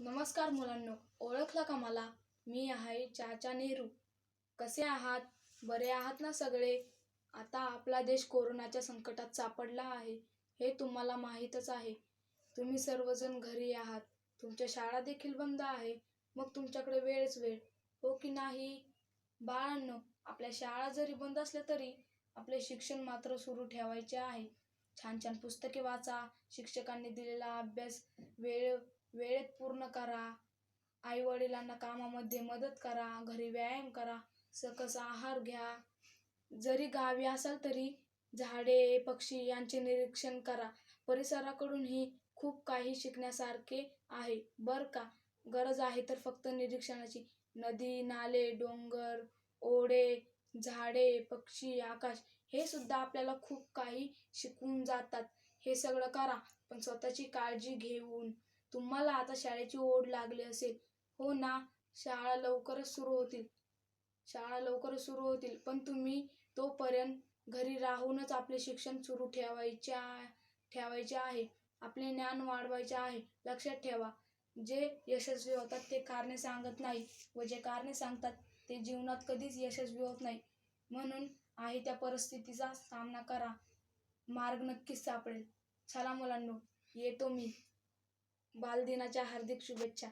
नमस्कार मुलांनो ओळखलं का मला? मी आहे चाचा नेहरू. कसे आहात? बरे आहात ना सगळे? आता आपला देश कोरोनाच्या संकटात सापडला आहे हे तुम्हाला माहीतच आहे. तुम्ही सर्वजण घरी आहात. तुमच्या शाळा देखील बंद आहे. मग तुमच्याकडे वेळच वेळ. हो की नाही? बाळांनो आपल्या शाळा जरी बंद असल्या तरी आपले शिक्षण मात्र सुरू ठेवायचे आहे. छान छान पुस्तके वाचा शिक्षकांनी दिलेला अभ्यास वेळ वेळेत पूर्ण करा. आई वडिलांना कामामध्ये मदत करा. घरी व्यायाम करा. सकस आहार घ्या. जरी गावी असाल तरी झाडे पक्षी यांचे निरीक्षण करा. परिसराकडूनही खूप काही शिकण्यासारखे आहे. बर का? गरज आहे तर फक्त निरीक्षणाची. नदी नाले डोंगर ओढे झाडे पक्षी आकाश हे सुद्धा आपल्याला खूप काही शिकून जातात. हे सगळं करा पण स्वतःची काळजी घेऊन तुम्हाला आता शाळेची ओढ लागली असेल. हो ना शाळा लवकरच सुरू होतील. शाळा लवकरच सुरू होतील. पण तुम्ही तोपर्यंत घरी राहूनच आपले शिक्षण सुरू ठेवायचे ठेवायचे आहे. आपले ज्ञान वाढवायचे आहे. लक्षात ठेवा. जे यशस्वी होतात ते कारणे सांगत नाही व जे कारणे सांगतात ते जीवनात कधीच यशस्वी होत नाही. म्हणून आहे त्या परिस्थितीचा सामना करा. मार्ग नक्कीच सापडेल. चला मुलांनो येतो मी. बालदिनाच्या हार्दिक शुभेच्छा.